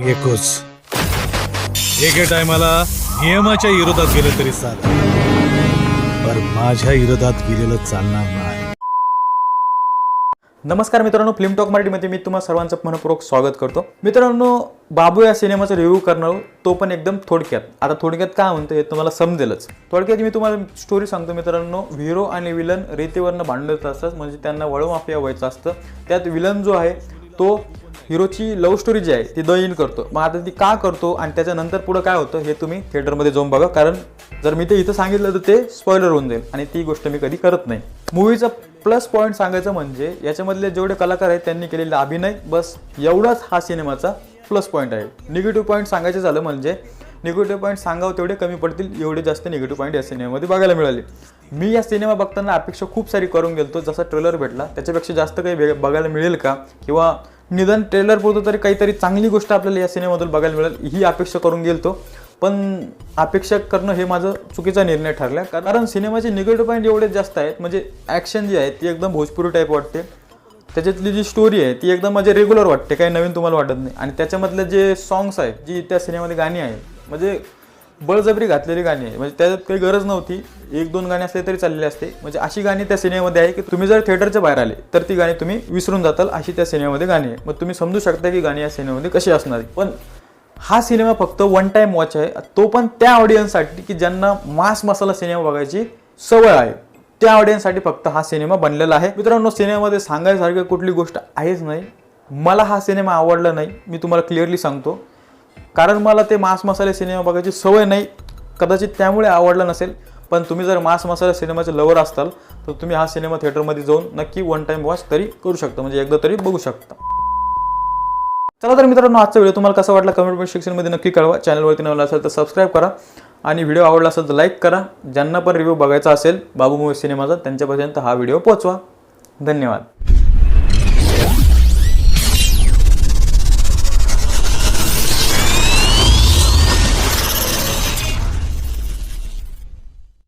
एकच. एके टायमाला नियमाच्या विरोधात गेलं तरी चालेल. पण माझ्या विरोधात गेलेलं चालणार नाही. नमस्कार मित्रांनो फिल्म टॉक मराठीमध्ये मी तुम्हाला सर्वांचं मनपूर्वक स्वागत करतो. मित्रांनो बाबू या सिनेमाचा रिव्ह्यू करणार तो पण एकदम थोडक्यात. आता थोडक्यात काय म्हणतो हे तुम्हाला समजेलच. थोडक्यात मी तुम्हाला स्टोरी सांगतो मित्रांनो हिरो आणि विलन रेतीवरनं भांडत असतात म्हणजे त्यांना वळवमाफिया व्हायचं असतं. त्यात विलन जो आहे तो हिरोची लव्ह स्टोरी जी आहे ती दयीन करतो. मग आता ती का करतो आणि त्याच्यानंतर पुढं काय होतं हे तुम्ही थिएटरमध्ये जाऊन बघा. कारण जर मी ते इथं सांगितलं तर ते स्पॉइलर होऊन जाईल आणि ती गोष्ट मी कधी करत नाही. मूवीचा प्लस पॉईंट सांगायचं म्हणजे याच्यामधले जेवढे कलाकार आहेत त्यांनी केलेला अभिनय बस एवढाच हा सिनेमाचा प्लस पॉईंट आहे. निगेटिव्ह पॉईंट सांगायचं झालं म्हणजे निगेटिव्ह पॉईंट सांगावं तेवढे कमी पडतील एवढे जास्त निगेटिव्ह पॉईंट या सिनेमामध्ये बघायला मिळाले. मी या सिनेमा बघताना अपेक्षा खूप सारी करून गेलतो. जसा ट्रेलर भेटला त्याच्यापेक्षा जास्त काही वेग- बघायला मिळेल का? किंवा निदान ट्रेलर पुरतो तरी काहीतरी चांगली गोष्ट आपल्याला या सिनेमामधून बघायला मिळेल. ही अपेक्षा करून गेलतो. पण अपेक्षा करणं हे माझं चुकीचा निर्णय ठरला. कारण सिनेमाचे निगेटिव्ह पॉईंट एवढे जास्त आहेत म्हणजे ॲक्शन जी आहे ती एकदम भोजपुरी टाईप वाटते. त्याच्यातली जी स्टोरी आहे ती एकदम म्हणजे रेग्युलर वाटते. काही नवीन तुम्हाला वाटत नाही. आणि त्याच्यामधले जे सॉंग्स आहेत जी त्या सिनेमामध्ये गाणी आहेत म्हणजे बळजबरी घातलेली गाणी आहे. म्हणजे त्याच्यात काही गरज नव्हती. एक दोन गाणी असले तरी चाललेले असते. म्हणजे अशी गाणी त्या सिनेमामध्ये आहे की तुम्ही जर थिएटरच्या बाहेर आले तर ती गाणी तुम्ही विसरून जाताल. अशी त्या सिनेमामध्ये गाणी आहे. मग तुम्ही समजू शकता की गाणी या सिनेमामध्ये कशी असणार आहे पण हा सिनेमा फक्त वन टाईम वॉच आहे. तो पण त्या ऑडियन्ससाठी की ज्यांना मास मसाला सिनेमा बघायची सवय आहे. त्या ऑडियन्ससाठी फक्त हा सिनेमा बनलेला आहे. मित्रांनो सिनेमामध्ये सांगायसारखी कुठली गोष्ट आहेच नाही. मला हा सिनेमा आवडला नाही. मी तुम्हाला क्लिअरली सांगतो. कारण मला ते मांस मसाले सिनेमा बघायची सवय नाही. कदाचित त्यामुळे आवडला नसेल पण तुम्ही जर मांस मसाला सिनेमाचे लवर असताल तर तुम्ही हा सिनेमा थिएटरमध्ये जाऊन नक्की वन टाइम वॉच तरी करू शकता म्हणजे एकदा तरी बघू शकता. चला तर मित्रांनो आजचा व्हिडिओ तुम्हाला कसा वाटला कमेंट सेक्शनमध्ये नक्की कळवा. चॅनलवरती नवला असेल तर सबस्क्राईब करा आणि व्हिडिओ आवडला असेल तर लाईक करा. ज्यांना पण रिव्ह्यू बघायचा असेल बाबू मूवी सिनेमाचा त्यांच्यापर्यंत हा व्हिडिओ पोहोचवा. धन्यवाद.